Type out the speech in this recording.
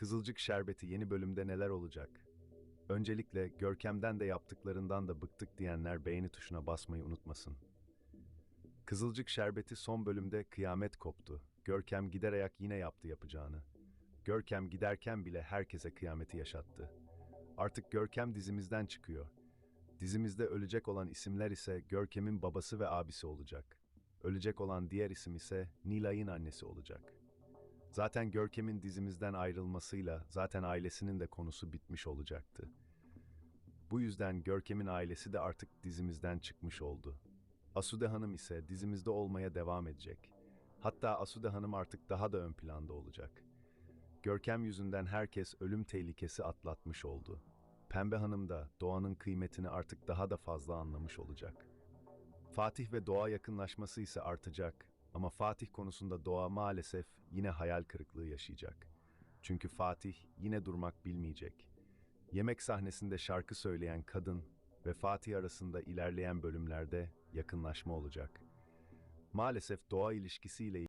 Kızılcık Şerbeti yeni bölümde neler olacak? Öncelikle Görkem'den de yaptıklarından da bıktık diyenler beğeni tuşuna basmayı unutmasın. Kızılcık Şerbeti son bölümde kıyamet koptu. Görkem gider ayak yine yaptı yapacağını. Görkem giderken bile herkese kıyameti yaşattı. Artık Görkem dizimizden çıkıyor. Dizimizde ölecek olan isimler ise Görkem'in babası ve abisi olacak. Ölecek olan diğer isim ise Nilay'ın annesi olacak. Zaten Görkem'in dizimizden ayrılmasıyla zaten ailesinin de konusu bitmiş olacaktı. Bu yüzden Görkem'in ailesi de artık dizimizden çıkmış oldu. Asude Hanım ise dizimizde olmaya devam edecek. Hatta Asude Hanım artık daha da ön planda olacak. Görkem yüzünden herkes ölüm tehlikesi atlatmış oldu. Pembe Hanım da doğanın kıymetini artık daha da fazla anlamış olacak. Fatih ve doğa yakınlaşması ise artacak ama Fatih konusunda doğa maalesef yine hayal kırıklığı yaşayacak. Çünkü Fatih yine durmak bilmeyecek. Yemek sahnesinde şarkı söyleyen kadın ve Fatih arasında ilerleyen bölümlerde yakınlaşma olacak. Maalesef doğa ilişkisiyle